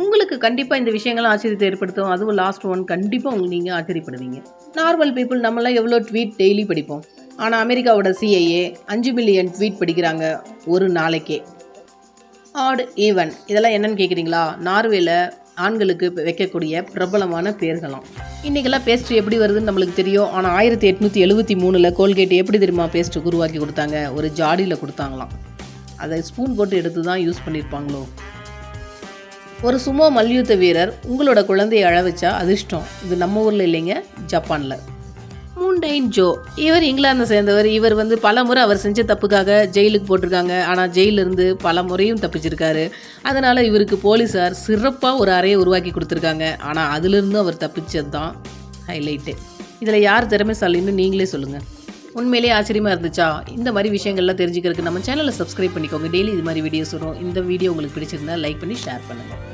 உங்களுக்கு கண்டிப்பாக இந்த விஷயங்கள்லாம் ஆச்சரியத்தை ஏற்படுத்தும். அதுவும் லாஸ்ட் ஒன் கண்டிப்பாக உங்களுக்கு நீங்கள் ஆச்சரியப்படுவீங்க. நார்மல் பீப்புள் நம்மளாம் எவ்வளோ ட்வீட் டெய்லி படிப்போம். ஆனால் அமெரிக்காவோட சிஐஏ அஞ்சு மில்லியன் ட்வீட் படிக்கிறாங்க ஒரு நாளைக்கே. ஆட் ஈவன் இதெல்லாம் என்னன்னு கேட்குறீங்களா நார்வேல ஆண்களுக்கு வைக்கக்கூடிய பிரபலமான பேர்களாம். இன்றைக்கெல்லாம் பேஸ்ட் எப்படி வருதுன்னு நம்மளுக்கு தெரியும். ஆனால் ஆயிரத்தி எட்நூற்றி எழுபத்தி மூணில் கோல்கேட் எப்படி தெரியுமா பேஸ்ட்டு உருவாக்கி கொடுத்தாங்க? ஒரு ஜாடியில் கொடுத்தாங்களாம். அதை ஸ்பூன் போட்டு எடுத்து தான் யூஸ் பண்ணியிருப்பாங்களோ ஒரு சுமோ மல்யுத்த வீரர் உங்களோட குழந்தையை அழ வச்சா அதிர்ஷ்டம். இது நம்ம ஊரில் இல்லைங்க ஜப்பானில். மூண்டைன் ஜோ இவர் இங்கிலாந்தை சேர்ந்தவர். இவர் வந்து பல முறை அவர் செஞ்ச தப்புக்காக ஜெயிலுக்கு போட்டிருக்காங்க. ஆனால் ஜெயிலிருந்து பல முறையும் தப்பிச்சிருக்காரு. அதனால் இவருக்கு போலீஸார் சிறப்பாக ஒரு அறையை உருவாக்கி கொடுத்துருக்காங்க. ஆனால் அதிலிருந்து அவர் தப்பிச்சது தான் ஹைலைட்டு இதில் யார் திறமைசாலின்னு நீங்களே சொல்லுங்கள் உண்மையிலேயே ஆச்சரியமாக இருந்துச்சா? இந்த மாதிரி விஷயங்கள்லாம் தெரிஞ்சுக்கிறதுக்கு நம்ம சேனலை சப்ஸ்கிரைப் பண்ணிக்கோங்க. டெய்லி இது மாதிரி வீடியோஸ் வரும். இந்த வீடியோ உங்களுக்கு பிடிச்சிருந்தா லைக் பண்ணி ஷேர் பண்ணுங்கள்